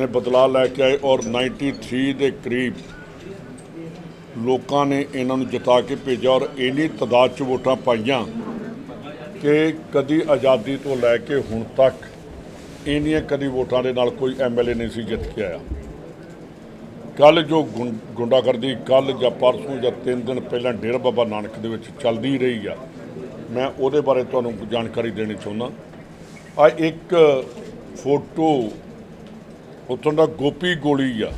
ਨੇ ਬਦਲਾਅ ਲੈ ਕੇ ਆਏ ਔਰ 93 ਦੇ ਕਰੀਬ ਲੋਕਾਂ ਨੇ ਇਹਨਾਂ ਨੂੰ ਜਿਤਾ ਕੇ ਭੇਜਿਆ ਔਰ ਇੰਨੀ ਤਦਾਦ 'ਚ ਵੋਟਾਂ ਪਾਈਆਂ ਕਿ ਕਦੀ ਆਜ਼ਾਦੀ ਤੋਂ ਲੈ ਕੇ ਹੁਣ ਤੱਕ ਇੰਨੀਆਂ ਕਦੀ ਵੋਟਾਂ ਦੇ ਨਾਲ ਕੋਈ ਐਮਐਲਏ ਨਹੀਂ ਸੀ ਜਿੱਤ ਕੇ ਆਇਆ। ਕੱਲ ਜੋ ਗੁੰ- ਗੁੰਡਾਗਰਦੀ, ਕੱਲ ਜਾਂ ਪਰਸੋਂ ਜਾਂ ਤਿੰਨ ਦਿਨ ਪਹਿਲਾਂ ਡੇਰਾ ਬਾਬਾ ਨਾਨਕ ਦੇ ਵਿੱਚ ਚੱਲਦੀ ਰਹੀ ਆ, ਮੈਂ ਉਹਦੇ ਬਾਰੇ ਤੁਹਾਨੂੰ ਜਾਣਕਾਰੀ ਦੇਣੀ ਚਾਹੁੰਦਾ। ਆ ਇੱਕ ਫੋਟੋ ਉੱਥੋਂ ਦਾ ਗੋਪੀ ਗੋਲੀ ਆ।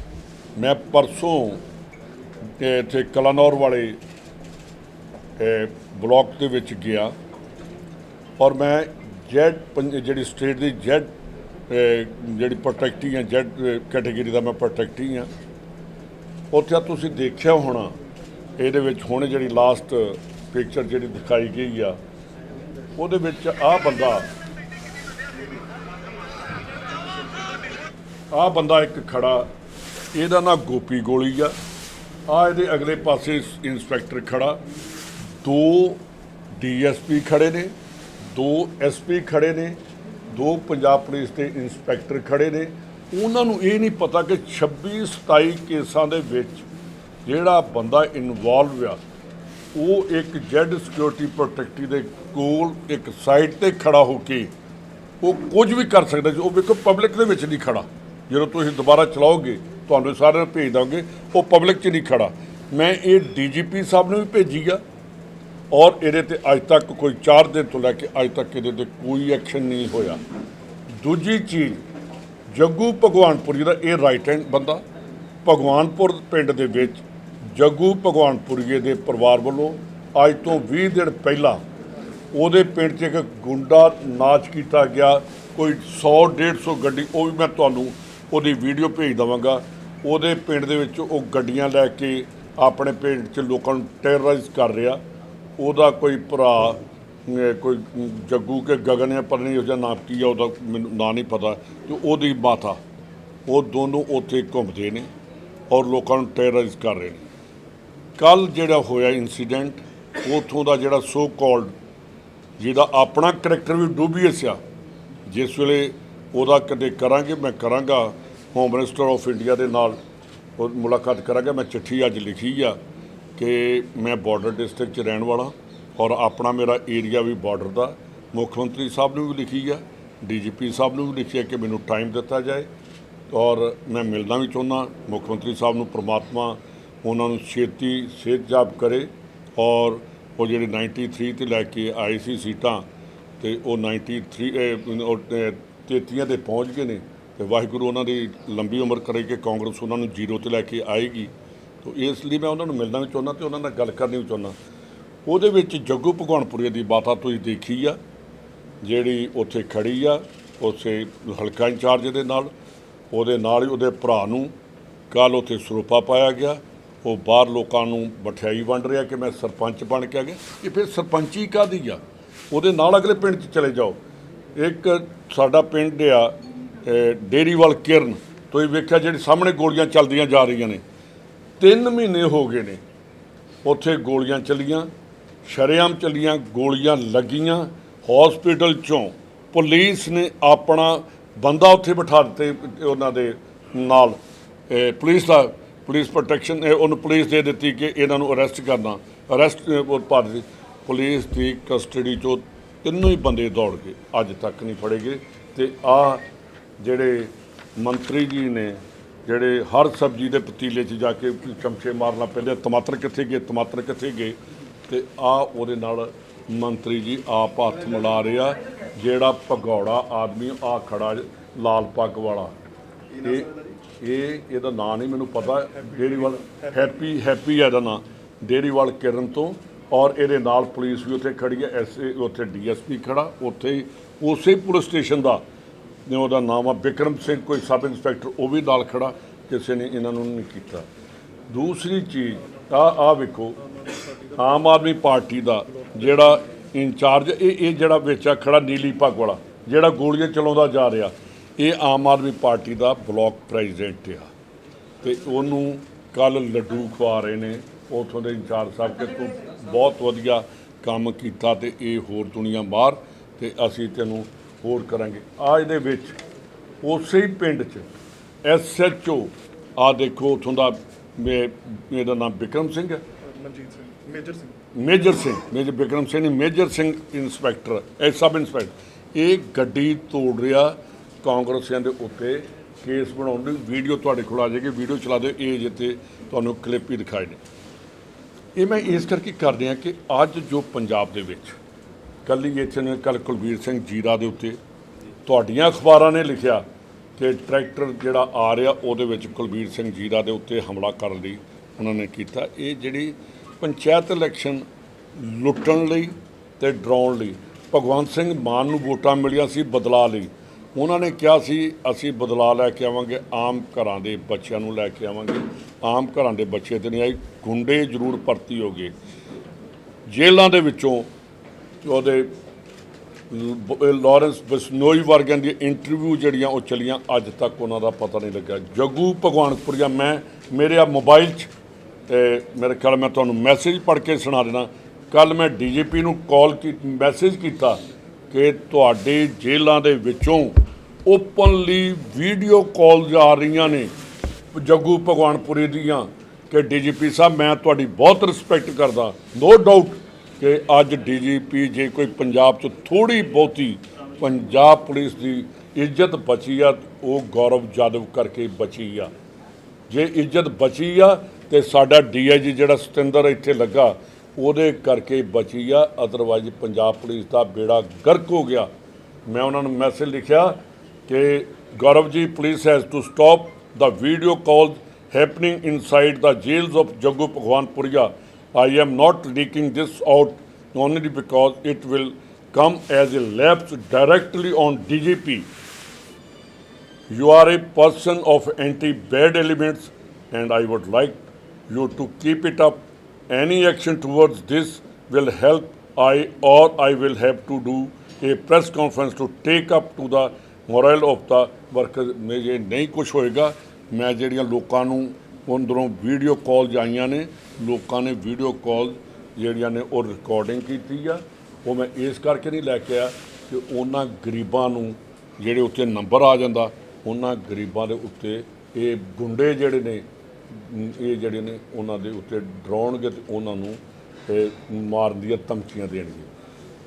ਮੈਂ ਪਰਸੋਂ ਇੱਥੇ ਕਲਾਨੌਰ ਵਾਲੇ, ਇਹ ਬਲਾਕ ਦੇ ਵਿੱਚ ਗਿਆ। ਔਰ ਮੈਂ ਜੈਡ ਜਿਹੜੀ ਸਟੇਟ ਦੀ ਜੈਡ ਜਿਹੜੀ ਪ੍ਰੋਟੈਕਟੀ ਹੈ ਜੈਡ ਕੈਟਾਗਰੀ ਦਾ ਮੈਂ ਪ੍ਰੋਟੈਕਟੀ ਹਾਂ ਉੱਥੇ ਤੁਸੀਂ ਦੇਖਿਆ ਹੋਣਾ, ਇਹਦੇ ਵਿੱਚ ਹੁਣ ਜਿਹੜੀ ਲਾਸਟ ਪਿਕਚਰ ਜਿਹੜੀ ਦਿਖਾਈ ਗਈ ਆ, ਉਹਦੇ ਵਿੱਚ ਆਹ ਬੰਦਾ ਆਹ ਬੰਦਾ ਇੱਕ ਖੜਾ, ਇਹਦਾ ਨਾਂ ਗੋਪੀ ਗੋਲੀ ਆ। ਆ ਇਹਦੇ ਅਗਲੇ ਪਾਸੇ ਇੰਸਪੈਕਟਰ ਖੜਾ। ਦੋ ਡੀਐਸਪੀ ਖੜੇ ਨੇ, ਦੋ ਐਸਪੀ ਖੜੇ ਨੇ, ਦੋ ਪੰਜਾਬ ਪੁਲਿਸ ਦੇ ਇੰਸਪੈਕਟਰ ਖੜੇ ਨੇ। ਉਹਨਾਂ ਨੂੰ ਇਹ ਨਹੀਂ ਪਤਾ ਕਿ 26 27 ਕੇਸਾਂ ਦੇ ਵਿੱਚ ਜਿਹੜਾ ਬੰਦਾ ਇਨਵੋਲਵ ਆ, ਉਹ ਇੱਕ ਜੈਡ ਸਿਕਿਉਰਿਟੀ ਪ੍ਰੋਟੈਕਟੀ ਦੇ ਕੋਲ ਇੱਕ ਸਾਈਡ ਤੇ ਖੜਾ ਹੋ ਕੇ ਉਹ ਕੁਝ ਵੀ ਕਰ ਸਕਦਾ ਜੀ ਉਹ ਵੇਖੋ, ਪਬਲਿਕ ਦੇ ਵਿੱਚ ਨਹੀਂ ਖੜਾ। ਜਦੋਂ ਤੁਸੀਂ ਦੁਬਾਰਾ ਚਲਾਓਗੇ, ਤੁਹਾਨੂੰ ਸਾਰਿਆਂ ਨੂੰ ਭੇਜ ਦਾਂਗੇ, ਉਹ ਪਬਲਿਕ 'ਚ ਨਹੀਂ ਖੜਾ। ਮੈਂ ਇਹ ਡੀਜੀਪੀ ਸਾਹਿਬ ਨੂੰ ਵੀ ਭੇਜੀ ਆ। ਔਰ ਇਹਦੇ ਤੇ ਅੱਜ ਤੱਕ ਕੋਈ 4 ਦਿਨ ਤੋਂ ਲੈ ਕੇ ਅੱਜ ਤੱਕ ਇਹਦੇ ਤੇ ਕੋਈ ਐਕਸ਼ਨ ਨਹੀਂ ਹੋਇਆ। ਦੂਜੀ ਚੀਜ਼, ਜੱਗੂ ਭਗਵਾਨਪੁਰੀ ਦਾ ਇਹ ਰਾਈਟ ਹੈਂਡ ਬੰਦਾ, ਭਗਵਾਨਪੁਰ ਪਿੰਡ ਦੇ ਵਿੱਚ ਜੱਗੂ ਭਗਵਾਨਪੁਰੀਏ ਦੇ ਪਰਿਵਾਰ ਵੱਲੋਂ ਅੱਜ ਤੋਂ 20 ਦਿਨ ਪਹਿਲਾਂ ਉਹਦੇ ਪਿੰਡ 'ਚ ਇੱਕ ਗੁੰਡਾ ਨਾਚ ਕੀਤਾ ਗਿਆ। ਕੋਈ 100 150 ਗੱਡੀ, ਉਹ ਵੀ ਮੈਂ ਤੁਹਾਨੂੰ ਉਹਦੀ ਵੀਡੀਓ ਭੇਜ ਦਵਾਂਗਾ। ਉਹਦੇ ਪਿੰਡ ਦੇ ਵਿੱਚ ਉਹ ਗੱਡੀਆਂ ਲੈ ਕੇ ਆਪਣੇ ਪਿੰਡ 'ਚ ਲੋਕਾਂ ਨੂੰ ਟੈਰਰਾਈਜ਼ ਕਰ ਰਿਹਾ। ਉਹਦਾ ਕੋਈ ਭਰਾ ਕੋਈ ਜੱਗੂ ਕੇ ਗਗਨ ਜਾਂ ਪਤਾ ਨਹੀਂ ਉਹਦਾ ਨਾਮ ਕੀ ਆ, ਉਹਦਾ ਮੈਨੂੰ ਨਾਂ ਨਹੀਂ ਪਤਾ। ਤੇ ਉਹਦੀ ਮਾਤਾ, ਉਹ ਦੋਨੋਂ ਉੱਥੇ ਘੁੰਮਦੇ ਨੇ ਔਰ ਲੋਕਾਂ ਨੂੰ ਟੈਰਰਾਈਜ਼ ਕਰ ਰਹੇ ਨੇ। ਕੱਲ ਜਿਹੜਾ ਹੋਇਆ ਇਨਸੀਡੈਂਟ ਉਥੋਂ ਦਾ ਜਿਹੜਾ ਸੋ ਕਾਲਡ ਜਿਹਦਾ ਆਪਣਾ ਕਰੈਕਟਰ ਵੀ ਡੂਬੀਅਸ ਆ, ਜਿਸ ਵੇਲੇ ਉਹਦਾ ਕਦੇ ਕਰਾਂਗੇ, ਮੈਂ ਕਰਾਂਗਾ। ਹੋਮ ਮਿਨਿਸਟਰ ਆਫ ਇੰਡੀਆ ਦੇ ਨਾਲ ਉਹ ਮੁਲਾਕਾਤ ਕਰਾਂਗਾ। ਮੈਂ ਚਿੱਠੀ ਅੱਜ ਲਿਖੀ ਆ ਕਿ ਮੈਂ ਬਾਰਡਰ ਡਿਸਟ੍ਰਿਕਟ 'ਚ ਰਹਿਣ ਵਾਲਾ ਔਰ ਆਪਣਾ ਮੇਰਾ ਏਰੀਆ ਵੀ ਬਾਰਡਰ ਦਾ। ਮੁੱਖ ਮੰਤਰੀ ਸਾਹਿਬ ਨੂੰ ਵੀ ਲਿਖੀ ਆ ਡੀਜੀਪੀ ਸਾਹਿਬ ਨੂੰ ਵੀ ਲਿਖੀ ਆ ਕਿ ਮੈਨੂੰ ਟਾਈਮ ਦਿੱਤਾ ਜਾਏ ਔਰ ਮੈਂ ਮਿਲਣਾ ਵੀ ਚਾਹੁੰਦਾ। ਮੁੱਖ ਮੰਤਰੀ ਸਾਹਿਬ ਨੂੰ ਪ੍ਰਮਾਤਮਾ ਉਹਨਾਂ ਨੂੰ ਛੇਤੀ ਸਿਹਤਯਾਬ ਕਰੇ ਔਰ ਉਹ ਜਿਹੜੇ 93 ਤੇ ਲੈ ਕੇ ਆਏ ਸੀ ਸੀਟਾਂ ਤੇ ਉਹ 93 ਅਹ, ਉਹ, ਅਹ, 33 ਤੇ ਪਹੁੰਚ ਗਏ ਨੇ। ਤੇ ਵਾਹਿਗੁਰੂ ਉਹਨਾਂ ਦੀ ਲੰਬੀ ਉਮਰ ਕਰੇ ਕਿ ਕਾਂਗਰਸ ਉਹਨਾਂ ਨੂੰ ਜ਼ੀਰੋ ਤੇ ਲੈ ਕੇ ਆਏਗੀ। ਤੋ ਇਸ ਲਈ ਮੈਂ ਉਹਨਾਂ ਨੂੰ ਮਿਲਣਾ ਵੀ ਚਾਹੁੰਦਾ ਤੇ ਉਹਨਾਂ ਨਾਲ ਗੱਲ ਕਰਨੀ ਵੀ ਚਾਹੁੰਦਾ। ਉਹਦੇ ਵਿੱਚ ਜੱਗੂ ਭਗਵਾਨਪੁਰੀ ਦੀ ਬਾਤਾਂ ਤੁਸੀਂ ਦੇਖੀ ਆ, ਜਿਹੜੀ ਉੱਥੇ ਖੜੀ ਆ ਉਸੇ ਹਲਕਾ ਇੰਚਾਰਜ ਦੇ ਨਾਲ, ਉਹਦੇ ਨਾਲ ਹੀ ਉਹਦੇ ਭਰਾ ਨੂੰ ਕੱਲ ਉੱਥੇ ਸਰੂਪਾ ਪਾਇਆ ਗਿਆ। ਉਹ ਬਾਹਰ ਲੋਕਾਂ ਨੂੰ ਮਠਿਆਈ ਵੰਡ ਰਿਹਾ ਕਿ ਮੈਂ ਸਰਪੰਚ ਬਣ ਕੇ ਆ ਗਿਆ। ਇਹ ਫਿਰ ਸਰਪੰਚੀ ਕਾਹਦੀ ਆ? ਉਹਦੇ ਨਾਲ ਅਗਲੇ ਪਿੰਡ 'ਚ ਚਲੇ ਜਾਓ। ਇੱਕ ਸਾਡਾ ਪਿੰਡ ਆ ਡੇਰੀਵਾਲ ਕਿਰਨ ਤੁਸੀਂ ਵੇਖਿਆ ਜਿਹੜੀ ਸਾਹਮਣੇ ਗੋਲੀਆਂ ਚੱਲਦੀਆਂ ਜਾ ਰਹੀਆਂ ਨੇ। ਤਿੰਨ ਮਹੀਨੇ ਹੋ ਗਏ ਨੇ। ਉੱਥੇ ਗੋਲੀਆਂ ਚੱਲੀਆਂ, ਸ਼ਰੇਆਮ ਚੱਲੀਆਂ, ਗੋਲੀਆਂ ਲੱਗੀਆਂ। ਹਸਪੀਟਲ ਚੋਂ ਪੁਲਿਸ ਨੇ ਆਪਣਾ ਬੰਦਾ ਉੱਥੇ ਬਿਠਾ ਦਿੱਤੇ ਉਹਨਾਂ ਦੇ ਨਾਲ। ਪੁਲਿਸ ਦਾ ਪੁਲਿਸ ਪ੍ਰੋਟੈਕਸ਼ਨ ਉਹਨੂੰ ਪੁਲਿਸ ਦੇ ਦਿੱਤੀ ਕਿ ਇਹਨਾਂ ਨੂੰ ਅਰੈਸਟ ਕਰਨਾ। ਅਰੈਸਟ ਪਾ ਦਿੱਤੀ। ਪੁਲਿਸ ਦੀ ਕਸਟਡੀ ਚੋਂ ਤਿੰਨੋਂ ਹੀ ਬੰਦੇ ਦੌੜ ਗਏ। ਅੱਜ ਤੱਕ ਨਹੀਂ ਫੜੇ ਗਏ। ਤੇ ਆ ਜਿਹੜੇ ਮੰਤਰੀ ਜੀ ਨੇ, ਜਿਹੜੇ ਹਰ ਸਬਜ਼ੀ ਦੇ ਪਤੀਲੇ 'ਚ ਜਾ ਕੇ ਚਮਚੇ ਮਾਰਨਾ ਪੈਂਦੇ ਟਮਾਟਰ ਕਿੱਥੇ ਗਏ, ਟਮਾਟਰ ਕਿੱਥੇ ਗਏ, ਤੇ ਆ ਉਹਦੇ ਨਾਲ ਮੰਤਰੀ ਜੀ ਆਪ ਹੱਥ ਮਿਲਾ ਰਿਹਾ ਜਿਹੜਾ ਭਗੌੜਾ ਆਦਮੀ ਆ ਖੜਾ ਲਾਲ ਪੱਗ ਵਾਲਾ। ਇਹ ਇਹ, ਇਹਦਾ ਨਾਂ ਨਹੀਂ ਮੈਨੂੰ ਪਤਾ, ਡੇਰੀਵਾਲ, ਹੈਪੀ ਹੈਪੀ ਹੈ ਇਹਦਾ ਨਾਂ, ਡੇਰੀਵਾਲ ਕਿਰਨ ਤੋਂ, ਔਰ ਇਹਦੇ ਨਾਲ ਪੁਲਿਸ ਵੀ ਉੱਥੇ ਖੜੀ ਹੈ ਐਸਏ ਉੱਥੇ ਡੀਐਸਪੀ ਖੜਾ, ਉੱਥੇ ਹੀ ਉਸੇ ਪੁਲਿਸ ਸਟੇਸ਼ਨ ਦਾ ਨੇ ਉਹਦਾ ਨਾਮ ਆ ਬਿਕਰਮ ਸਿੰਘ, ਕੋਈ ਸਬ ਇੰਸਪੈਕਟਰ, ਉਹ ਵੀ ਨਾਲ ਖੜਾ, ਕਿਸੇ ਨੇ ਇਹਨਾਂ ਨੂੰ ਨਹੀਂ ਕੀਤਾ। ਦੂਸਰੀ ਚੀਜ਼ ਆ ਆ ਵੇਖੋ, ਆਮ ਆਦਮੀ ਪਾਰਟੀ ਦਾ ਜਿਹੜਾ ਇੰਚਾਰਜ, ਇਹ ਇਹ ਜਿਹੜਾ ਵਿੱਚ ਆ ਖੜਾ ਨੀਲੀ ਪੱਗ ਵਾਲਾ, ਜਿਹੜਾ ਗੋਲੀਆਂ ਚਲਾਉਂਦਾ ਜਾ ਰਿਹਾ, ਇਹ ਆਮ ਆਦਮੀ ਪਾਰਟੀ ਦਾ ਬਲਾਕ ਪ੍ਰੈਜ਼ੀਡੈਂਟ ਆ। ਤੇ ਉਹਨੂੰ ਕੱਲ ਲੱਡੂ ਖਵਾ ਰਹੇ ਨੇ, ਉਥੋਂ ਦੇ ਇੰਚਾਰਜ ਸਾਹਿਬ ਕਿ ਤੂੰ ਬਹੁਤ ਵਧੀਆ ਕੰਮ ਕੀਤਾ ਤੇ ਇਹ ਹੋਰ ਦੁਨੀਆ ਬਾਹਰ ਤੇ ਅਸੀਂ ਤੈਨੂੰ ਹੋਰ ਕਰਾਂਗੇ। ਆ ਇਹਦੇ ਵਿੱਚ ਉਸੇ ਹੀ ਪਿੰਡ 'ਚ ਐਸਐਚਓ ਆ ਦੇਖੋ ਉਥੋਂ ਦਾ ਮੇ- ਇਹਦਾ ਨਾਮ ਵਿਕਰਮ ਸਿੰਘ ਹੈ। Manjit Singh major Singh. Major Singh major Vikram Singh ਨਹੀਂ ਮੇਜਰ ਸਿੰਘ ਇੰਸਪੈਕਟਰ ਐ ਸਬ ਇੰਸਪੈਕਟਰ ਇਹ ਗੱਡੀ ਤੋੜ ਰਿਹਾ ਕਾਂਗਰਸੀਆਂ ਦੇ ਉੱਤੇ ਕੇਸ ਬਣਾਉਣ ਦੀ ਵੀਡੀਓ ਤੁਹਾਡੇ ਕੋਲ ਆ ਜਾਏਗੀ ਵੀਡੀਓ ਚਲਾ ਦਿਓ ਇਹ ਜਿੱਤੇ ਤੁਹਾਨੂੰ ਕਲਿੱਪ ਹੀ ਦਿਖਾਏ ਨੇ। ਇਹ ਮੈਂ ਇਸ ਕਰਕੇ ਕਰ ਰਿਹਾ ਕਿ ਅੱਜ ਜੋ ਪੰਜਾਬ ਦੇ ਵਿੱਚ ਕੱਲੀ ਇੱਥੇ ਨੇ ਕੱਲ ਕੁਲਬੀਰ ਸਿੰਘ ਜੀਰਾ ਦੇ ਉੱਤੇ। ਤੁਹਾਡੀਆਂ ਅਖਬਾਰਾਂ ਨੇ ਲਿਖਿਆ ਕਿ ਟਰੈਕਟਰ ਜਿਹੜਾ ਆ ਰਿਹਾ, ਉਹਦੇ ਵਿੱਚ ਕੁਲਬੀਰ ਸਿੰਘ ਜੀਰਾ ਦੇ ਉੱਤੇ ਹਮਲਾ ਕਰਨ ਲਈ ਉਹਨਾਂ ਨੇ ਕੀਤਾ। ਇਹ ਜਿਹੜੀ ਪੰਚਾਇਤ ਇਲੈਕਸ਼ਨ ਲੁੱਟਣ ਲਈ ਤੇ ਡਰਾਉਣ ਲਈ, ਭਗਵੰਤ ਸਿੰਘ ਮਾਨ ਨੂੰ ਵੋਟਾਂ ਮਿਲੀਆਂ ਸੀ ਬਦਲਾ ਲਈ। ਉਹਨਾਂ ਨੇ ਕਿਹਾ ਸੀ, ਅਸੀਂ ਬਦਲਾ ਲੈ ਕੇ ਆਵਾਂਗੇ, ਆਮ ਘਰਾਂ ਦੇ ਬੱਚਿਆਂ ਨੂੰ ਲੈ ਕੇ ਆਵਾਂਗੇ। ਆਮ ਘਰਾਂ ਦੇ ਬੱਚੇ ਤੇ ਨਹੀਂ ਆਈ, ਗੁੰਡੇ ਜ਼ਰੂਰ ਭਰਤੀ ਹੋ ਗਏ। ਜੇਲ੍ਹਾਂ ਦੇ ਵਿੱਚੋਂ ਉਹਦੇ ਲ- ਲਾਰੈਂਸ ਬਸਨੋਈ ਵਰਗਿਆਂ ਦੀ ਇੰਟਰਵਿਊ ਜਿਹੜੀਆਂ ਉਹ ਚਲੀਆਂ, ਅੱਜ ਤੱਕ ਉਹਨਾਂ ਦਾ ਪਤਾ ਨਹੀਂ ਲੱਗਾ ਜੱਗੂ ਭਗਵਾਨਪੁਰੀਆ ਮੈਂ, ਮੇਰੇ ਆ ਮੋਬਾਈਲ 'ਚ, ਤੇ ਮੇਰੇ ਖਿਆਲ ਮੈਂ ਤੁਹਾਨੂੰ ਮੈਸੇਜ ਪੜ੍ਹ ਕੇ ਸੁਣਾ ਦੇਣਾ। ਕੱਲ ਮੈਂ ਡੀਜੀਪੀ ਨੂੰ ਕਾਲ ਕੀ ਮੈਸੇਜ ਕੀਤਾ ਕਿ ਤੁਹਾਡੇ ਜੇਲ੍ਹਾਂ ਦੇ ਵਿੱਚੋਂ ਓਪਨਲੀ ਵੀਡੀਓ ਕਾਲਸ ਆ ਰਹੀਆਂ ਨੇ ਜੱਗੂ ਭਗਵਾਨਪੁਰੀ ਦੀਆਂ ਕਿ ਡੀਜੀਪੀ ਸਾਹਿਬ, ਮੈਂ ਤੁਹਾਡੀ ਬਹੁਤ ਰਿਸਪੈਕਟ ਕਰਦਾ। ਨੋ ਡਾਊਟ ਕਿ ਅੱਜ ਡੀਜੀਪੀ ਜੇ ਕੋਈ ਪੰਜਾਬ 'ਚ ਥੋੜੀ ਬਹੁਤੀ ਪੰਜਾਬ ਪੁਲਿਸ ਦੀ ਇੱਜ਼ਤ ਬਚੀ ਆ, ਉਹ ਗੌਰਵ ਜਾਦਵ ਕਰਕੇ ਬਚੀ ਆ। ਜੇ ਇੱਜ਼ਤ ਬਚੀ ਆ ਤੇ ਸਾਡਾ ਡੀਆਈਜੀ ਜਿਹੜਾ ਸਤਿੰਦਰ ਇੱਥੇ ਲੱਗਾ, ਉਹਦੇ ਕਰਕੇ ਬਚੀ ਆ ਅਦਰਵਾਈਜ਼ ਪੰਜਾਬ ਪੁਲਿਸ ਦਾ ਬੇੜਾ ਗਰਕ ਹੋ ਗਿਆ। ਮੈਂ ਉਹਨਾਂ ਨੂੰ ਮੈਸੇਜ ਲਿਖਿਆ ਕਿ Gaurav ji police has to stop the video calls happening inside the jails of Jaggu Bhagwanpuria. I am not leaking this out only because it will come as a lapse directly on DGP. You are a person of anti-bad elements and I would like you to keep it up. Any action towards this will help I or I will have to do a press conference to take up to the morale of the workers. ਮੈਂ ਜੇ ਨਹੀਂ ਕੁਝ ਹੋਏਗਾ ਮੈਂ ਜਿਹੜੀਆਂ ਲੋਕਾਂ ਨੂੰ ਅੰਦਰੋਂ ਵੀਡੀਓ ਕਾਲ ਆਈਆਂ ਨੇ, ਲੋਕਾਂ ਨੇ ਵੀਡੀਓ ਕਾਲ ਜਿਹੜੀਆਂ ਨੇ ਉਹ ਰਿਕਾਰਡਿੰਗ ਕੀਤੀ ਆ। ਉਹ ਮੈਂ ਇਸ ਕਰਕੇ ਨਹੀਂ ਲੈ ਕੇ ਆ ਕਿ ਉਹਨਾਂ ਗਰੀਬਾਂ ਨੂੰ ਜਿਹੜੇ ਉੱਤੇ ਨੰਬਰ ਆ ਜਾਂਦਾ, ਉਹਨਾਂ ਗਰੀਬਾਂ ਦੇ ਉੱਤੇ ਇਹ ਗੁੰਡੇ ਜਿਹੜੇ ਨੇ, ਇਹ ਜਿਹੜੇ ਨੇ ਉਹਨਾਂ ਦੇ ਉੱਤੇ ਡਰਾਉਣਗੇ ਤੇ ਉਹਨਾਂ ਨੂੰ ਇਹ ਮਾਰਨ ਦੀਆਂ ਧਮਕੀਆਂ ਦੇਣਗੇ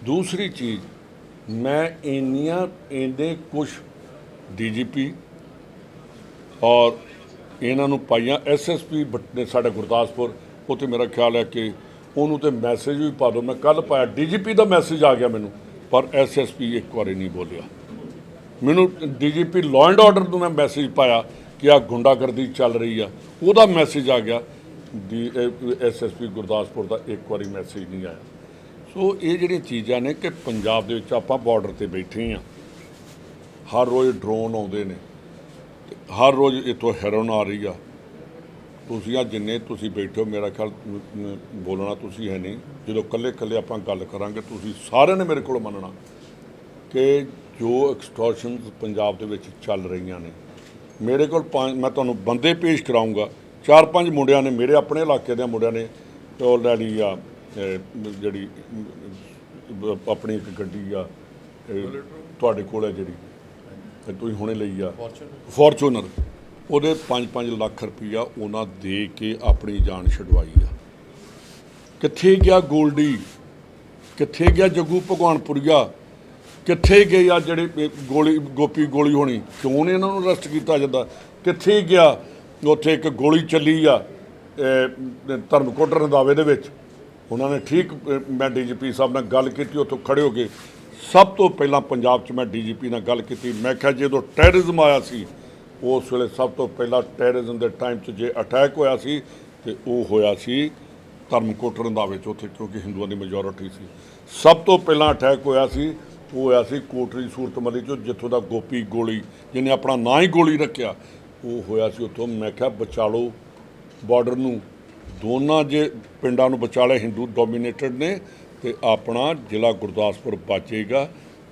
ਦੂਸਰੀ ਚੀਜ਼, ਮੈਂ ਇੰਨੀਆਂ, ਇੰਨੇ ਕੁਝ ਡੀਜੀਪੀ ਔਰ ਇਹਨਾਂ ਨੂੰ ਪਾਈਆਂ। ਐਸਐਸਪੀ ਨੇ ਸਾਡੇ ਗੁਰਦਾਸਪੁਰ ਉਹ ਤੇ ਮੇਰਾ ਖਿਆਲ ਹੈ ਕਿ ਉਹਨੂੰ ਤੇ ਮੈਸੇਜ ਵੀ ਪਾ ਦਿਓ। ਮੈਂ ਕੱਲ ਪਾਇਆ ਡੀਜੀਪੀ ਦਾ ਮੈਸੇਜ ਆ ਗਿਆ ਮੈਨੂੰ, ਪਰ ਐਸਐਸਪੀ ਇੱਕ ਵਾਰੀ ਨਹੀਂ ਬੋਲਿਆ। ਮੈਨੂੰ ਡੀਜੀਪੀ ਲਾਅ ਐਂਡ ਆਰਡਰ ਨੂੰ ਮੈਂ ਮੈਸੇਜ ਪਾਇਆ ਕਿ ਆ ਗੁੰਡਾਗਰਦੀ ਚੱਲ ਰਹੀ ਆ। ਉਹਦਾ ਮੈਸੇਜ ਆ ਗਿਆ। ਡੀ ਐਸਐਸਪੀ ਗੁਰਦਾਸਪੁਰ ਦਾ ਇੱਕ ਵਾਰੀ ਮੈਸੇਜ ਨਹੀਂ ਆਇਆ। ਸੋ ਇਹ ਜਿਹੜੀਆਂ ਚੀਜ਼ਾਂ ਨੇ ਕਿ ਪੰਜਾਬ ਦੇ ਵਿੱਚ ਆਪਾਂ ਬਾਰਡਰ ਤੇ ਬੈਠੇ ਆ। ਹਰ ਰੋਜ਼ ਡਰੋਨ ਆਉਂਦੇ ਨੇ। ਹਰ ਰੋਜ਼ ਇੱਥੋਂ ਹੈਰੋਨ ਆ ਰਹੀ ਆ। ਤੁਸੀਂ ਆ ਜਿੰਨੇ ਤੁਸੀਂ ਬੈਠੇ ਹੋ, ਮੇਰਾ ਖਿਆਲ ਬੋਲਣਾ ਤੁਸੀਂ ਹੈ ਨਹੀਂ। ਜਦੋਂ ਇਕੱਲੇ ਇਕੱਲੇ ਆਪਾਂ ਗੱਲ ਕਰਾਂਗੇ, ਤੁਸੀਂ ਸਾਰਿਆਂ ਨੇ ਮੇਰੇ ਕੋਲ ਮੰਨਣਾ ਕਿ ਜੋ ਐਕਸਟੋਰਸ਼ਨ ਪੰਜਾਬ ਦੇ ਵਿੱਚ ਚੱਲ ਰਹੀਆਂ ਨੇ, ਮੇਰੇ ਕੋਲ ਪੰਜ, ਮੈਂ ਤੁਹਾਨੂੰ ਬੰਦੇ ਪੇਸ਼ ਕਰਾਉਂਗਾ ਚਾਰ ਪੰਜ ਮੁੰਡਿਆਂ ਨੇ, ਮੇਰੇ ਆਪਣੇ ਇਲਾਕੇ ਦੇ ਮੁੰਡਿਆਂ ਨੇ, ਉਹ ਲੈ ਆ ਜਿਹੜੀ ਆਪਣੀ ਇੱਕ ਗੱਡੀ ਆ ਤੁਹਾਡੇ ਕੋਲ ਹੈ ਜਿਹੜੀ। ਤੁਸੀਂ ਹੁਣੇ ਲਈ ਆ। ਫੋਰਚੂਨਰ ਉਹਦੇ 5-5 ਲੱਖ ਰੁਪਈਆ ਉਹਨਾਂ ਦੇ ਕੇ ਆਪਣੀ ਜਾਨ ਛਡਵਾਈ ਆ। ਕਿੱਥੇ ਗਿਆ ਗੋਲਡੀ? ਕਿੱਥੇ ਗਿਆ ਜੱਗੂ ਭਗਵਾਨਪੁਰੀਆ? ਕਿੱਥੇ ਗਏ ਆ ਜਿਹੜੇ ਗੋਲੀ ਗੋਪੀ ਗੋਲੀ ਹੋਣੀ? ਕਿਉਂ ਨਹੀਂ ਇਹਨਾਂ ਨੂੰ ਅਰੈਸਟ ਕੀਤਾ ਜਾਂਦਾ ਕਿੱਥੇ ਗਿਆ? ਉੱਥੇ ਇੱਕ ਗੋਲੀ ਚੱਲੀ ਆ ਧਰਮਕੋਟ ਰੰਧਾਵੇ ਦੇ ਵਿੱਚ। ਉਹਨਾਂ ਨੇ ਠੀਕ ਮੈਂ ਡੀਜੀਪੀ ਸਾਹਿਬ ਨਾਲ ਗੱਲ ਕੀਤੀ ਉੱਥੋਂ ਖੜੇ ਹੋ ਗਏ ਸਭ ਤੋਂ ਪਹਿਲਾਂ ਪੰਜਾਬ 'ਚ ਮੈਂ ਡੀਜੀਪੀ ਨਾਲ ਗੱਲ ਕੀਤੀ। ਮੈਂ ਕਿਹਾ ਜਦੋਂ ਟੈਰਰਿਜ਼ਮ ਆਇਆ ਸੀ, ਉਸ ਵੇਲੇ ਸਭ ਤੋਂ ਪਹਿਲਾਂ ਟੈਰਰਿਜ਼ਮ ਦੇ ਟਾਈਮ 'ਚ ਜੇ ਅਟੈਕ ਹੋਇਆ ਸੀ, ਤੇ ਉਹ ਹੋਇਆ ਸੀ ਧਰਮਕੋਟ ਰੰਧਾਵੇ 'ਚ, ਉੱਥੇ ਕਿਉਂਕਿ ਹਿੰਦੂਆਂ ਦੀ ਮੈਜੋਰਿਟੀ ਸੀ। ਸਭ ਤੋਂ ਪਹਿਲਾਂ ਅਟੈਕ ਹੋਇਆ ਸੀ, ਉਹ ਹੋਇਆ ਸੀ ਕੋਟਰੀ ਸੂਰਤਮਲੀ 'ਚ, ਜਿੱਥੋਂ ਦਾ ਗੋਪੀ ਗੋਲੀ, ਜਿਹਨੇ ਆਪਣਾ ਨਾਂ ਹੀ ਗੋਲੀ ਰੱਖਿਆ, ਉਹ ਹੋਇਆ ਸੀ ਉੱਥੋਂ। ਮੈਂ ਕਿਹਾ ਬਚਾਲੋ ਬਾਰਡਰ ਨੂੰ। ਦੋਨਾਂ ਜੇ ਪਿੰਡਾਂ ਨੂੰ ਬਚਾਲੇ ਹਿੰਦੂ ਡੋਮੀਨੇਟਡ ਨੇ ਤੇ ਆਪਣਾ ਜ਼ਿਲ੍ਹਾ ਗੁਰਦਾਸਪੁਰ ਬਚੇਗਾ,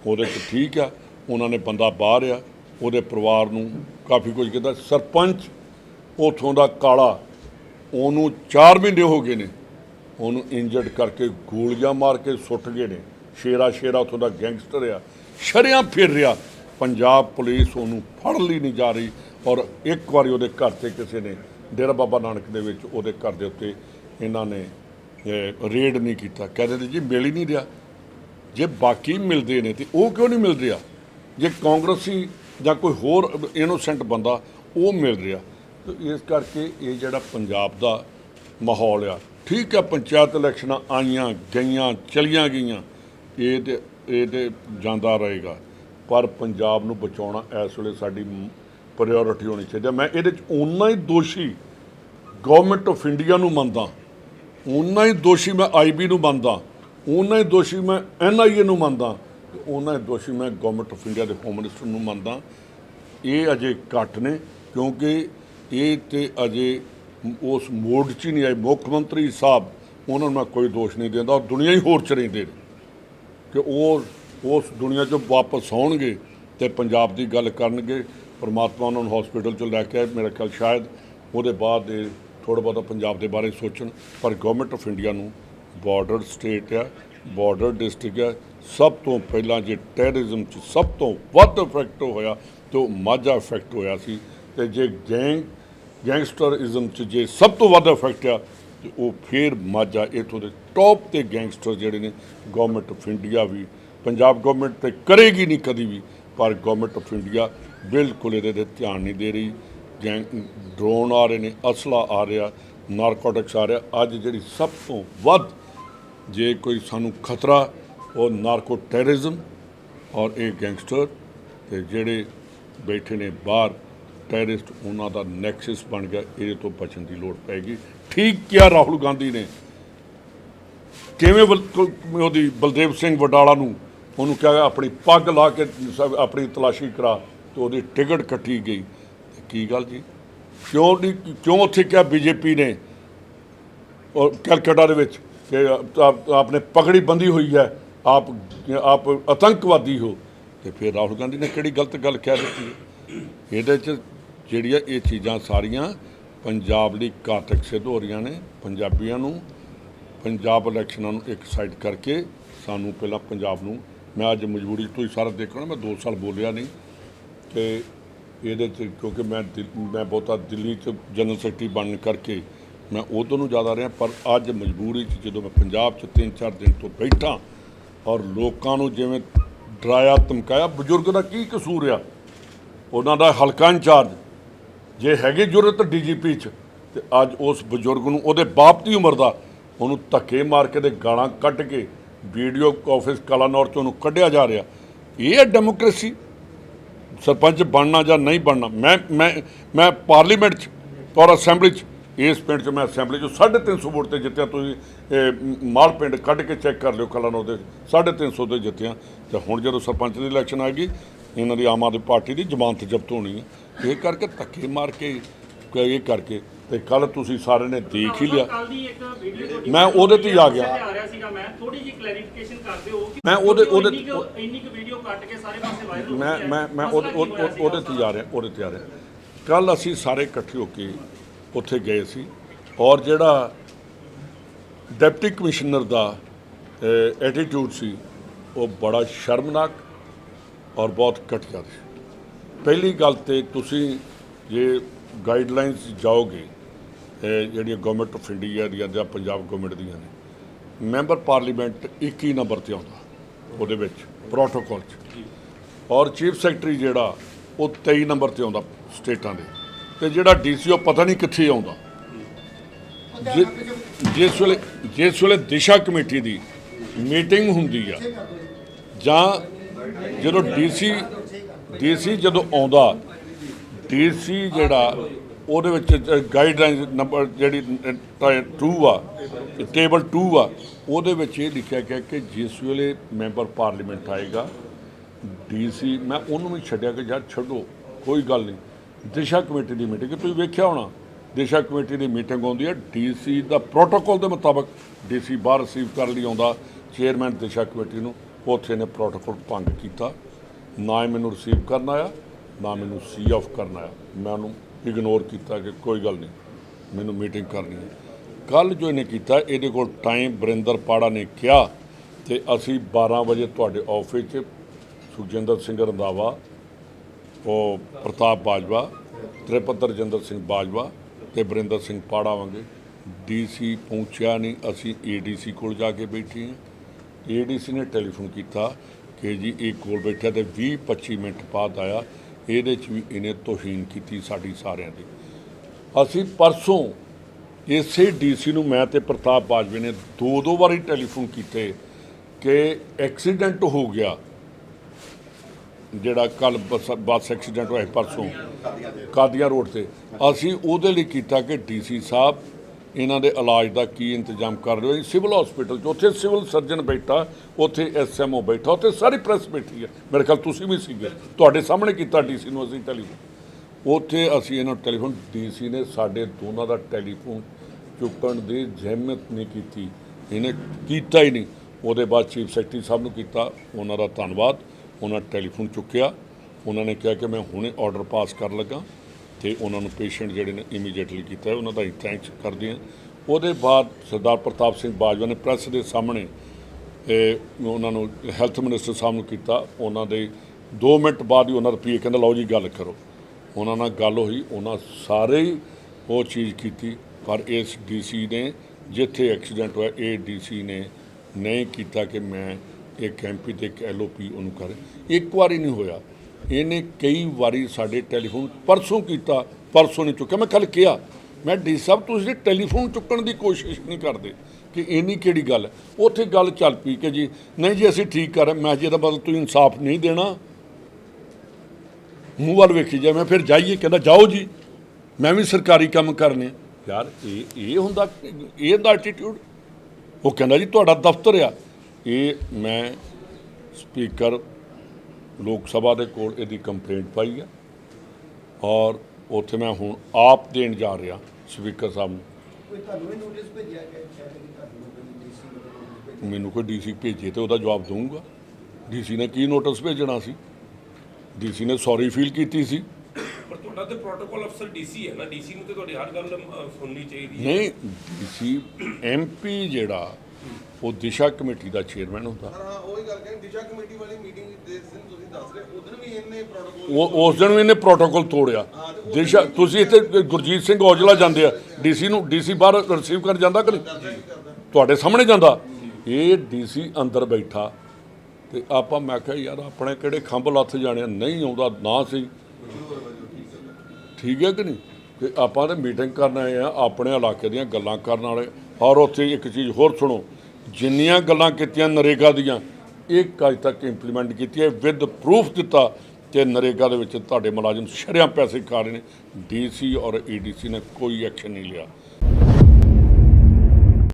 ਉਹਦੇ 'ਚ ਠੀਕ ਆ, ਉਹਨਾਂ ਨੇ ਬੰਦਾ ਬਾਹਰ ਆ, ਉਹਦੇ ਪਰਿਵਾਰ ਨੂੰ ਕਾਫੀ ਕੁਝ ਕੀਤਾ। ਸਰਪੰਚ ਉਥੋਂ ਦਾ ਕਾਲਾ, ਉਹਨੂੰ 4 ਮਹੀਨੇ ਹੋ ਗਏ ਨੇ, ਉਹਨੂੰ ਇੰਜਰਡ ਕਰਕੇ ਗੋਲੀਆਂ ਮਾਰ ਕੇ ਸੁੱਟ ਗਏ ਨੇ। ਸ਼ੇਰਾ ਸ਼ੇਰਾ ਉਥੋਂ ਦਾ ਗੈਂਗਸਟਰ ਆ ਸ਼ਰਿਆਂ ਫਿਰ ਰਿਹਾ। ਪੰਜਾਬ ਪੁਲਿਸ ਉਹਨੂੰ ਫੜ ਲਈ ਨਹੀਂ ਜਾ ਰਹੀ ਔਰ ਇੱਕ ਵਾਰੀ ਉਹਦੇ ਘਰ ਤੇ ਕਿਸੇ ਨੇ, ਡੇਰਾ ਬਾਬਾ ਨਾਨਕ ਦੇ ਵਿੱਚ ਉਹਦੇ ਘਰ ਦੇ ਉੱਤੇ ਇਹਨਾਂ ਨੇ ਰੇਡ ਨਹੀਂ ਕੀਤਾ। ਕਹਿੰਦੇ ਨੇ ਜੀ, ਮਿਲ ਹੀ ਨਹੀਂ ਰਿਹਾ। ਜੇ ਬਾਕੀ ਮਿਲਦੇ ਨੇ ਤੇ ਉਹ ਕਿਉਂ ਨਹੀਂ ਮਿਲ ਰਿਹਾ? ਜੇ ਕਾਂਗਰਸੀ ਜਾਂ ਕੋਈ ਹੋਰ ਇਨੋਸੈਂਟ ਬੰਦਾ, ਉਹ ਮਿਲ ਰਿਹਾ। ਤੇ ਇਸ ਕਰਕੇ ਇਹ ਜਿਹੜਾ ਪੰਜਾਬ ਦਾ ਮਾਹੌਲ ਆ, ਠੀਕ ਆ, ਪੰਚਾਇਤ ਇਲੈਕਸ਼ਨਾਂ ਆਈਆਂ ਗਈਆਂ, ਚਲੀਆਂ ਗਈਆਂ, ਇਹ ਤੇ ਇਹ ਤੇ ਜਾਂਦਾ ਰਹੇਗਾ। ਪਰ ਪੰਜਾਬ ਨੂੰ ਬਚਾਉਣਾ ਇਸ ਵੇਲੇ ਸਾਡੀ ਪ੍ਰਾਇੋਰਟੀ ਹੋਣੀ ਚਾਹੀਦੀ ਮੈਂ ਇਹਦੇ ਚ ਓਨਾ ਹੀ ਦੋਸ਼ੀ ਗਵਰਨਮੈਂਟ ਆਫ ਇੰਡੀਆ ਨੂੰ ਮੰਨਦਾ। ਉਹਨਾਂ ਹੀ ਦੋਸ਼ੀ ਮੈਂ ਆਈਬੀ ਨੂੰ ਮੰਨਦਾ। ਉਹਨਾਂ ਹੀ ਦੋਸ਼ੀ ਮੈਂ ਐਨਆਈਏ ਨੂੰ ਮੰਨਦਾ। ਤੇ ਉਨਾ ਹੀ ਦੋਸ਼ੀ ਮੈਂ ਗਵਰਨਮੈਂਟ ਆਫ ਇੰਡੀਆ ਦੇ ਹੋਮ ਮਿਨਿਸਟਰ ਨੂੰ ਮੰਨਦਾ। ਇਹ ਅਜੇ ਘੱਟ ਨੇ, ਕਿਉਂਕਿ ਇਹ ਤੇ ਅਜੇ ਉਸ ਮੋਡ 'ਚ ਹੀ ਨਹੀਂ ਆਏ। ਮੁੱਖ ਮੰਤਰੀ ਸਾਹਿਬ, ਉਹਨਾਂ ਨੂੰ ਮੈਂ ਕੋਈ ਦੋਸ਼ ਨਹੀਂ ਦਿੰਦਾ। ਔਰ ਦੁਨੀਆ ਹੀ ਹੋਰ ਚ ਰਹਿੰਦੇ ਨੇ। ਕਿ ਉਹ ਉਸ ਦੁਨੀਆ 'ਚੋਂ ਵਾਪਸ ਆਉਣਗੇ ਤੇ ਪੰਜਾਬ ਦੀ ਗੱਲ ਕਰਨਗੇ। ਪਰਮਾਤਮਾ ਉਹਨਾਂ ਨੂੰ ਹਸਪੀਟਲ 'ਚ ਲੈ ਕੇ ਆਏ। ਮੇਰਾ ਖਿਆਲ ਸ਼ਾਇਦ ਉਹਦੇ ਬਾਅਦ ਇਹ ਥੋੜ੍ਹਾ ਬਹੁਤਾ ਪੰਜਾਬ ਦੇ ਬਾਰੇ ਸੋਚਣ, ਪਰ ਗਵਰਨਮੈਂਟ ਆਫ ਇੰਡੀਆ ਨੂੰ ਬਾਰਡਰ ਸਟੇਟ ਆ ਬਾਰਡਰ ਡਿਸਟ੍ਰਿਕਟ ਆ, ਸਭ ਤੋਂ ਪਹਿਲਾਂ ਜੇ ਟੈਰਰਿਜ਼ਮ 'ਚ ਸਭ ਤੋਂ ਵੱਧ ਇਫੈਕਟ ਹੋਇਆ, ਤੇ ਉਹ ਮਾਝਾ ਇਫੈਕਟ ਹੋਇਆ ਸੀ। ਤੇ ਜੇ ਗੈਂਗ ਗੈਂਗਸਟਰਿਜ਼ਮ 'ਚ ਜੇ ਸਭ ਤੋਂ ਵੱਧ ਇਫੈਕਟ ਆ, ਤੇ ਉਹ ਫੇਰ ਮਾਝਾ ਇੱਥੋਂ ਦੇ ਟੌਪ ਤੇ ਗੈਂਗਸਟਰ ਜਿਹੜੇ ਨੇ ਗਵਰਨਮੈਂਟ ਆਫ ਇੰਡੀਆ ਵੀ, ਪੰਜਾਬ ਗਵਰਨਮੈਂਟ ਤੇ ਕਰੇਗੀ ਨਹੀਂ ਕਦੀ ਵੀ, ਪਰ ਗਵਰਨਮੈਂਟ ਆਫ ਇੰਡੀਆ ਬਿਲਕੁਲ ਇਹਦੇ ਤੇ ਧਿਆਨ ਨਹੀਂ ਦੇ ਰਹੀ। ਡਰੋਨ ਆ ਰਹੇ ਨੇ, ਅਸਲਾ ਆ ਰਿਹਾ, ਨਾਰਕੋਟਿਕਸ ਆ ਰਿਹਾ। ਅੱਜ ਜਿਹੜੀ ਸਭ ਤੋਂ ਵੱਧ ਜੇ ਕੋਈ ਸਾਨੂੰ ਖਤਰਾ, ਉਹ ਨਾਰਕੋ ਟੈਰਰਿਜ਼ਮ ਔਰ ਇਹ ਗੈਂਗਸਟਰ ਤੇ ਜਿਹੜੇ ਬੈਠੇ ਨੇ ਬਾਹਰ, ਟੈਰਰਿਸਟ, ਉਹਨਾਂ ਦਾ ਨੈਕਸਸ ਬਣ ਗਿਆ, ਇਹਦੇ ਤੋਂ ਬਚਣ ਦੀ ਲੋੜ ਪੈਗੀ ਠੀਕ ਕਿਹਾ ਰਾਹੁਲ ਗਾਂਧੀ ਨੇ। ਕਿਵੇਂ ਬਲ- ਉਹਦੀ ਬਲਦੇਵ ਸਿੰਘ ਵਡਾਲਾ ਨੂੰ, ਉਹਨੂੰ ਕਿਹਾ ਆਪਣੀ ਪੱਗ ਲਾ ਕੇ ਆਪਣੀ ਤਲਾਸ਼ੀ ਕਰਾ, ਤੇ ਉਹਦੀ ਟਿਕਟ ਕੱਟੀ ਗਈ। ਕੀ ਗੱਲ ਜੀ? ਕਿਉਂ ਨਹੀਂ, ਕਿਉਂ ਉੱਥੇ ਕਿਹਾ ਬੀਜੇਪੀ ਨੇ? ਔਰ ਕਲਕੱਤਾ ਦੇ ਵਿੱਚ ਕਿ ਆਪ ਆਪਨੇ ਪਗੜੀ ਬੰਦੀ ਹੋਈ ਹੈ, ਆਪ ਆਪ ਆਤੰਕਵਾਦੀ ਹੋ। ਤੇ ਫਿਰ ਰਾਹੁਲ ਗਾਂਧੀ ਨੇ ਕਿਹੜੀ ਗਲਤ ਗੱਲ ਕਹਿ ਦਿੱਤੀ? ਹੈ? ਇਹਦੇ ਚ ਜਿਹੜੀਆਂ ਇਹ ਚੀਜ਼ਾਂ ਸਾਰੀਆਂ ਪੰਜਾਬ ਲਈ ਘਾਤਕ ਸਿੱਧ ਹੋ ਰਹੀਆਂ ਨੇ, ਪੰਜਾਬੀਆਂ ਨੂੰ, ਪੰਜਾਬ ਇਲੈਕਸ਼ਨਾਂ ਨੂੰ ਇੱਕ ਸਾਈਡ ਕਰਕੇ ਸਾਨੂੰ ਪਹਿਲਾਂ ਪੰਜਾਬ ਨੂੰ, ਮੈਂ ਅੱਜ ਮਜਬੂਰੀ ਤੋਂ ਹੀ ਸਾਰਾ ਦੇਖਣਾ, ਮੈਂ 2 ਸਾਲ ਬੋਲਿਆ ਨਹੀਂ। ਤੇ ਇਹਦੇ ਚ ਕਿਉਂਕਿ ਮੈਂ ਦਿਲ- ਮੈਂ ਬਹੁਤਾ ਦਿੱਲੀ ਚ ਜਨਰਲ ਸੈਕਟਰੀ ਬਣਨ ਕਰਕੇ ਮੈਂ ਉਦੋਂ ਨੂੰ ਜ਼ਿਆਦਾ ਰਿਹਾ, ਪਰ ਅੱਜ ਮਜਬੂਰੀ ਚ ਜਦੋਂ ਮੈਂ ਪੰਜਾਬ ਚ 3-4 ਦਿਨ ਤੋਂ ਬੈਠਾ ਔਰ ਲੋਕਾਂ ਨੂੰ ਜਿਵੇਂ ਡਰਾਇਆ, ਧਮਕਾਇਆ, ਬਜ਼ੁਰਗ ਦਾ ਕੀ ਕਸੂਰ ਆ? ਉਹਨਾਂ ਦਾ ਹਲਕਾ ਇੰਚਾਰਜ, ਜੇ ਹੈਗੀ ਜ਼ਰੂਰਤ ਡੀਜੀਪੀ ਚ, ਤੇ ਅੱਜ ਉਸ ਬਜ਼ੁਰਗ ਨੂੰ ਉਹਦੇ ਬਾਪ ਦੀ ਉਮਰ ਦਾ ਉਹਨੂੰ ਧੱਕੇ ਮਾਰ ਕੇ ਤੇ ਗਾਲਾਂ ਕੱਢ ਕੇ ਵੀਡੀਓ ਆਫਿਸ ਕਲਾਨੌਰ ਚ ਉਹਨੂੰ ਕੱਢਿਆ ਜਾ ਰਿਹਾ। ਇਹ ਹੈ ਡੈਮੋਕ੍ਰੇਸੀ। ਸਰਪੰਚ ਬਣਨਾ ਜਾਂ ਨਹੀਂ ਬਣਨਾ ਮੈਂ ਮੈਂ ਮੈਂ ਪਾਰਲੀਮੈਂਟ 'ਚ ਔਰ ਅਸੈਂਬਲੀ 'ਚ ਇਸ ਪਿੰਡ 'ਚ ਮੈਂ ਅਸੈਂਬਲੀ 'ਚ 350 ਵੋਟ ਤੇ ਜਿੱਤਿਆ ਤੁਸੀਂ ਇਹ, ਮਾਲ ਪਿੰਡ ਕੱਢ ਕੇ ਚੈੱਕ ਕਰ ਲਿਓ ਕਲਾਨੌਰ ਦੇ 350 ਤੇ ਜਿੱਤਿਆ। ਤੇ ਹੁਣ ਜਦੋਂ ਸਰਪੰਚ ਦੀ ਇਲੈਕਸ਼ਨ ਆ ਗਈ ਇਹਨਾਂ ਦੀ ਆਮ ਆਦਮੀ ਪਾਰਟੀ ਦੀ ਜ਼ਮਾਨਤ ਜ਼ਬਤ ਹੋਣੀ ਹੈ। ਇਹ ਕਰਕੇ ਧੱਕੇ ਮਾਰ ਕੇ ਇਹ ਕਰਕੇ ਤੇ ਕੱਲ ਤੁਸੀਂ ਸਾਰਿਆਂ ਨੇ ਦੇਖ ਹੀ ਲਿਆ ਕੱਲ ਦੀ ਇੱਕ ਵੀਡੀਓ ਤੁਹਾਡੀ ਮੈਂ ਉਹਦੇ ਤੇ ਹੀ ਆ ਗਿਆ। ਆ ਰਿਹਾ ਸੀਗਾ ਮੈਂ ਥੋੜੀ ਜਿਹੀ ਕਲੈਰੀਫਿਕੇਸ਼ਨ ਕਰ ਦਿਓ ਕਿ ਮੈਂ ਉਹਦੇ- ਉਹਦੇ- ਇੰਨੀ ਕੁ- ਇੰਨੀ ਕੁ ਵੀਡੀਓ ਕੱਟ ਕੇ ਸਾਰੇ ਪਾਸੇ ਵਾਇਰਲ ਹੋ ਮੈਂ ਗਈ ਹੈ। ਮੈਂ ਮੈਂ ਮਸਲਾ ਉਹਦੇ ਕੀ ਹੋਇਆ ਉਹਦੇ- ਸੀਗਾ ਉਹਦੇ ਤੇ ਜਾ ਰਿਹਾ ਉਹਦੇ ਤੇ ਆ ਰਿਹਾ ਕੱਲ ਅਸੀਂ ਸਾਰੇ ਇਕੱਠੇ ਹੋ ਕੇ ਉੱਥੇ ਗਏ ਸੀ ਔਰ ਜਿਹੜਾ ਡਿਪਟੀ ਕਮਿਸ਼ਨਰ ਦਾ ਐਟੀਟਿਊਡ ਸੀ ਉਹ ਬੜਾ ਸ਼ਰਮਨਾਕ ਔਰ ਬਹੁਤ ਘਟੀਆ ਸੀ ਪਹਿਲੀ ਗੱਲ ਤੇ ਤੁਸੀਂ ਜੇ ਗਾਈਡਲਾਈਨਸ ਜਾਓਗੇ ਇਹ ਜਿਹੜੀਆਂ ਗਵਰਨਮੈਂਟ ਆਫ ਇੰਡੀਆ ਦੀਆਂ ਜਾਂ ਪੰਜਾਬ ਗਵਰਨਮੈਂਟ ਦੀਆਂ ਨੇ ਮੈਂਬਰ ਪਾਰਲੀਮੈਂਟ 21 ਨੰਬਰ ਤੇ ਆਉਂਦਾ ਉਹਦੇ ਵਿੱਚ ਪ੍ਰੋਟੋਕਾਲ 'ਚ। ਔਰ ਚੀਫ ਸੈਕਟਰੀ ਜਿਹੜਾ ਉਹ 23 ਨੰਬਰ ਤੇ ਆਉਂਦਾ ਸਟੇਟਾਂ ਦੇ। ਤੇ ਜਿਹੜਾ ਡੀਸੀਓ ਪਤਾ ਨਹੀਂ ਕਿੱਥੇ ਆਉਂਦਾ। ਜਿਸ ਵੇਲੇ ਜਿਸ ਵੇਲੇ ਦਿਸ਼ਾ ਕਮੇਟੀ ਦੀ ਮੀਟਿੰਗ ਹੁੰਦੀ ਆ ਜਾਂ ਜਦੋਂ ਡੀਸੀ ਡੀਸੀ ਜਦੋਂ ਆਉਂਦਾ ਡੀਸੀ ਜਿਹੜਾ ਉਹਦੇ ਵਿੱਚ ਗਾਈਡਲਾਈਨ ਨੰਬਰ ਜਿਹੜੀ 2 ਆ ਟੇਬਲ 2 ਆ, ਉਹਦੇ ਵਿੱਚ ਇਹ ਲਿਖਿਆ ਗਿਆ ਕਿ ਜਿਸ ਵੇਲੇ ਮੈਂਬਰ ਪਾਰਲੀਮੈਂਟ ਆਏਗਾ ਡੀਸੀ ਮੈਂ ਉਹਨੂੰ ਵੀ ਛੱਡਿਆ ਕਿ ਯਾਰ ਛੱਡੋ, ਕੋਈ ਗੱਲ ਨਹੀਂ। ਦਿਸ਼ਾ ਕਮੇਟੀ ਦੀ ਮੀਟਿੰਗ ਤੁਸੀਂ ਵੇਖਿਆ ਹੋਣਾ, ਦਿਸ਼ਾ ਕਮੇਟੀ ਦੀ ਮੀਟਿੰਗ ਆਉਂਦੀ ਹੈ ਡੀਸੀ ਦਾ ਪ੍ਰੋਟੋਕੋਲ ਦੇ ਮੁਤਾਬਕ ਡੀਸੀ ਬਾਹਰ ਰਿਸੀਵ ਕਰਨ ਲਈ ਆਉਂਦਾ ਚੇਅਰਮੈਨ ਦਿਸ਼ਾ ਕਮੇਟੀ ਨੂੰ, ਉੱਥੇ ਨੇ ਪ੍ਰੋਟੋਕੋਲ ਭੰਗ ਕੀਤਾ, ਨਾ ਹੀ ਮੈਨੂੰ ਰਿਸੀਵ ਕਰਨ ਆਇਆ। ਨਾ ਮੈਨੂੰ ਸੀ ਆਫ ਕਰਨਾ ਆਇਆ ਮੈਂ ਉਹਨੂੰ ਇਗਨੋਰ ਕੀਤਾ ਕਿ ਕੋਈ ਗੱਲ ਨਹੀਂ, ਮੈਨੂੰ ਮੀਟਿੰਗ ਕਰਨੀ ਹੈ। ਕੱਲ ਜੋ ਇਹਨੇ ਕੀਤਾ, ਇਹਦੇ ਕੋਲ ਟਾਈਮ ਬਰਿੰਦਰ ਪਾੜਾ ਨੇ ਕਿਹਾ ਤੇ ਅਸੀਂ 12 ਵਜੇ ਤੁਹਾਡੇ ਆਫਿਸ 'ਚ, ਸੁਖਜਿੰਦਰ ਸਿੰਘ ਰੰਧਾਵਾ, ਉਹ ਪ੍ਰਤਾਪ ਬਾਜਵਾ ਤ੍ਰਿਪਤ ਰਜਿੰਦਰ ਸਿੰਘ ਬਾਜਵਾ ਤੇ ਬਰਿੰਦਰ ਸਿੰਘ ਪਾੜਾ ਆਵਾਂਗੇ ਡੀਸੀ ਪਹੁੰਚਿਆ ਨਹੀਂ, ਅਸੀਂ ਏਡੀਸੀ ਕੋਲ ਜਾ ਕੇ ਬੈਠੇ ਹਾਂ। ਏਡੀਸੀ ਨੇ ਟੈਲੀਫੋਨ ਕੀਤਾ ਕਿ ਜੀ ਇਹ ਕੋਲ ਬੈਠਿਆ ਤੇ 20 25 ਮਿੰਟ ਬਾਅਦ ਆਇਆ। ਇਹਦੇ ਚ ਵੀ ਇਹਨੇ ਤੋਹੀਨ ਕੀਤੀ ਸਾਡੀ ਸਾਰਿਆਂ ਦੀ। ਅਸੀਂ ਪਰਸੋਂ ਇਸੇ ਡੀਸੀ ਨੂੰ ਮੈਂ ਤੇ ਪ੍ਰਤਾਪ ਬਾਜਵੇ ਨੇ ਦੋ ਦੋ ਵਾਰੀ ਟੈਲੀਫੋਨ ਕੀਤੇ ਕਿ ਐਕਸੀਡੈਂਟ ਹੋ ਗਿਆ। ਜਿਹੜਾ ਕੱਲ ਬੱਸ ਬੱਸ ਐਕਸੀਡੈਂਟ ਹੋਇਆ ਪਰਸੋਂ, ਕਾਦੀਆਂ ਰੋਡ ਤੇ। ਅਸੀਂ ਉਹਦੇ ਲਈ ਕੀਤਾ ਕਿ ਡੀਸੀ ਸਾਹਿਬ ਇਹਨਾਂ ਦੇ ਇਲਾਜ ਦਾ ਕੀ ਇੰਤਜ਼ਾਮ ਕਰ ਰਹੇ ਹੋ? ਜੀ ਸਿਵਲ ਹਸਪੀਟਲ 'ਚ, ਉੱਥੇ ਸਿਵਲ ਸਰਜਨ ਬੈਠਾ, ਉੱਥੇ ਐਸਐਮਓ ਬੈਠਾ, ਉੱਥੇ ਸਾਰੀ ਪ੍ਰੈਸ ਬੈਠੀ ਹੈ। ਮੇਰੇ ਖਿਆਲ ਤੁਸੀਂ ਵੀ ਸੀਗੇ। ਤੁਹਾਡੇ ਸਾਹਮਣੇ ਕੀਤਾ ਡੀਸੀ ਨੂੰ ਅਸੀਂ ਟੈਲੀਫੋਨ ਉੱਥੇ ਅਸੀਂ ਇਹਨਾਂ ਨੂੰ ਟੈਲੀਫੋਨ ਡੀਸੀ ਨੇ ਸਾਡੇ ਦੋਨਾਂ ਦਾ ਟੈਲੀਫੋਨ ਚੁੱਕਣ ਦੀ ਜ਼ਹਿਮਤ ਨਹੀਂ ਕੀਤੀ। ਇਹਨੇ ਕੀਤਾ ਹੀ ਨਹੀਂ। ਉਹਦੇ ਬਾਅਦ ਚੀਫ ਸੈਕਟਰੀ ਸਾਹਿਬ ਨੂੰ ਕੀਤਾ। ਉਹਨਾਂ ਦਾ ਧੰਨਵਾਦ। ਉਹਨਾਂ ਟੈਲੀਫੋਨ ਚੁੱਕਿਆ। ਉਹਨਾਂ ਨੇ ਕਿਹਾ ਕਿ ਮੈਂ ਹੁਣੇ ਆਰਡਰ ਪਾਸ ਕਰ ਲੱਗਾ। ਤੇ ਉਹਨਾਂ ਨੂੰ ਪੇਸ਼ੈਂਟ ਜਿਹੜੇ ਨੇ ਇਮੀਡੀਏਟਲੀ ਕੀਤਾ ਉਹਨਾਂ ਦਾ ਹੀ ਥੈਂਕਸ ਕਰਦੇ ਹਾਂ। ਉਹਦੇ ਬਾਅਦ ਸਰਦਾਰ ਪ੍ਰਤਾਪ ਸਿੰਘ ਬਾਜਵਾ ਨੇ ਪ੍ਰੈਸ ਦੇ ਸਾਹਮਣੇ, ਇਹ ਉਹਨਾਂ ਨੂੰ ਹੈਲਥ ਮਿਨਿਸਟਰ ਸਾਹਿਬ ਨੂੰ ਕੀਤਾ। ਉਹਨਾਂ ਦੇ 2 ਮਿੰਟ ਬਾਅਦ ਹੀ ਉਹਨਾਂ ਦਾ ਪੀਏ ਕਹਿੰਦਾ, ਲਓ ਜੀ, ਗੱਲ ਕਰੋ। ਉਹਨਾਂ ਨਾਲ ਗੱਲ ਹੋਈ, ਉਹਨਾਂ ਸਾਰੇ ਹੀ ਉਹ ਚੀਜ਼ ਕੀਤੀ, ਪਰ ਇਸ ਡੀਸੀ ਨੇ ਜਿੱਥੇ ਐਕਸੀਡੈਂਟ ਹੋਇਆ, ਇਹ ਡੀਸੀ ਨੇ ਨਹੀਂ ਕੀਤਾ ਕਿ ਮੈਂ ਇਹ ਕੈਂਪੀ ਤੇ ਇੱਕ ਐਲਓਪੀ ਉਹਨੂੰ ਕਰ। ਇੱਕ ਵਾਰੀ ਨਹੀਂ ਹੋਇਆ। ਇਹਨੇ ਕਈ ਵਾਰੀ ਸਾਡੇ ਟੈਲੀਫੋਨ ਪਰਸੋਂ ਕੀਤਾ, ਪਰਸੋਂ ਨਹੀਂ ਚੁੱਕਿਆ। ਮੈਂ ਕੱਲ ਕਿਹਾ, ਮੈਂ ਡੀ ਸਾਹਿਬ, ਤੁਸੀਂ ਟੈਲੀਫੋਨ ਚੁੱਕਣ ਦੀ ਕੋਸ਼ਿਸ਼ ਨਹੀਂ ਕਰਦੇ ਕਿ ਇੰਨੀ ਕਿਹੜੀ ਗੱਲ? ਉੱਥੇ ਗੱਲ ਚੱਲ ਪਈ ਕਿ ਜੀ, ਨਹੀਂ ਜੀ, ਅਸੀਂ ਠੀਕ ਕਰ ਮੈਂ ਜੀ ਇਹਦਾ ਮਤਲਬ ਤੁਸੀਂ ਇਨਸਾਫ ਨਹੀਂ ਦੇਣਾ। ਮੂੰਹ ਵੱਲ ਵੇਖੀ ਜਾ ਮੈਂ ਫਿਰ ਜਾਈਏ, ਕਹਿੰਦਾ, ਜਾਓ ਜੀ, ਮੈਂ ਵੀ ਸਰਕਾਰੀ ਕੰਮ ਕਰਨੇ ਯਾਰ, ਇਹ ਇਹ ਹੁੰਦਾ ਇਹ ਦਾ ਐਟੀਟਿਊਡ ਉਹ ਕਹਿੰਦਾ ਜੀ, ਤੁਹਾਡਾ ਦਫ਼ਤਰ ਆ। ਇਹ ਮੈਂ ਸਪੀਕਰ ਲੋਕ ਸਭਾ ਦੇ ਕੋਲ ਇਹਦੀ ਕੰਪਲੇਂਟ ਪਾਈ ਆ। ਔਰ ਉੱਥੇ ਮੈਂ ਹੁਣ ਆਪ ਦੇਣ ਜਾ ਰਿਹਾ ਸਪੀਕਰ ਸਾਹਿਬ ਨੂੰ। ਕੋਈ ਤੁਹਾਨੂੰ ਵੀ ਨੋਟਿਸ ਭੇਜਿਆ ਗਿਆ ਸ਼ਾਇਦ ਕਿ ਤੁਹਾਨੂੰ ਕੋਈ ਡੀਸੀ ਭੇਜਿਆ ਮੈਨੂੰ ਕੋਈ ਡੀਸੀ ਭੇਜੇ ਤੇ ਉਹਦਾ ਜਵਾਬ ਦਊਂਗਾ। ਡੀਸੀ ਨੇ ਕੀ ਨੋਟਿਸ ਭੇਜਣਾ ਸੀ? ਡੀਸੀ ਨੇ ਸੌਰੀ ਫੀਲ ਕੀਤੀ ਸੀ। ਪਰ ਤੁਹਾਡਾ ਤੇ ਪ੍ਰੋਟੋਕਾਲ ਅਫਸਰ ਡੀਸੀ ਹੈ ਨਾ? ਡੀਸੀ ਨੂੰ ਤੇ ਤੁਹਾਡੀ ਹਰ ਗੱਲ ਸੁਣਨੀ ਚਾਹੀਦੀ ਹੈ। ਨਹੀਂ ਡੀਸੀ ਐਮਪੀ ਜਿਹੜਾ ਉਹ ਦਿਸ਼ਾ ਕਮੇਟੀ ਦਾ ਚੇਅਰਮੈਨ ਹੁੰਦਾ। ਹਾਂ ਉਹੀ ਗੱਲ ਕਹਿੰਦੇ ਦਿਸ਼ਾ ਕਮੇਟੀ ਵਾਲੀ ਮੀਟਿੰਗ ਦੇ ਦਿਨ ਤੁਸੀਂ ਦੱਸ ਰਹੇ ਉਦੋਂ ਵੀ ਇੰਨੇ ਪ੍ਰੋਟੋਕੋਲ ਉਹ ਉਸ ਦਿਨ ਵੀ ਇਹਨੇ ਪ੍ਰੋਟੋਕਾਲ ਤੋੜਿਆ। ਦਿਸ਼ਾ ਤੁਸੀਂ ਇੱਥੇ ਗੁਰਜੀਤ ਸਿੰਘ ਔਜਲਾ ਜਾਂਦੇ ਆ ਡੀਸੀ ਨੂੰ ਡੀਸੀ ਬਾਹਰ ਰਿਸੀਵ ਕਰ ਜਾਂਦਾ ਕਿ ਨਹੀਂ? ਤੁਹਾਡੇ ਸਾਹਮਣੇ ਜਾਂਦਾ। ਇਹ ਡੀਸੀ ਅੰਦਰ ਬੈਠਾ ਤੇ ਆਪਾਂ ਮੈਂ ਕਿਹਾ ਯਾਰ ਆਪਣੇ ਕਿਹੜੇ ਖੰਭ ਲੱਥ ਜਾਣੇ ਨਹੀਂ ਆਉਂਦਾ ਨਾ ਸੀ। ਠੀਕ ਹੈ ਕਿ ਨਹੀਂ? ਕਿ ਆਪਾਂ ਤਾਂ ਮੀਟਿੰਗ ਕਰਨ ਆਏ ਆ ਆਪਣੇ ਇਲਾਕੇ ਦੀਆਂ ਗੱਲਾਂ ਕਰਨ ਵਾਲੇ। ਔਰ ਉੱਥੇ ਇੱਕ ਚੀਜ਼ ਹੋਰ ਸੁਣੋ ਜਿੰਨੀਆਂ ਗੱਲਾਂ ਕੀਤੀਆਂ ਨਰੇਗਾ ਦੀਆਂ, ਇੱਕ ਅੱਜ ਤੱਕ ਇੰਪਲੀਮੈਂਟ ਕੀਤੀ ਹੈ ਵਿਦ ਪ੍ਰੂਫ ਦਿੱਤਾ ਕਿ ਨਰੇਗਾ ਦੇ ਵਿੱਚ ਤੁਹਾਡੇ ਮੁਲਾਜ਼ਮ ਸ਼ਰਿਆਂ ਪੈਸੇ ਖਾ ਰਹੇ ਨੇ। ਡੀਸੀ ਔਰ ਈਡੀਸੀ ਨੇ ਕੋਈ ਐਕਸ਼ਨ ਨਹੀਂ ਲਿਆ।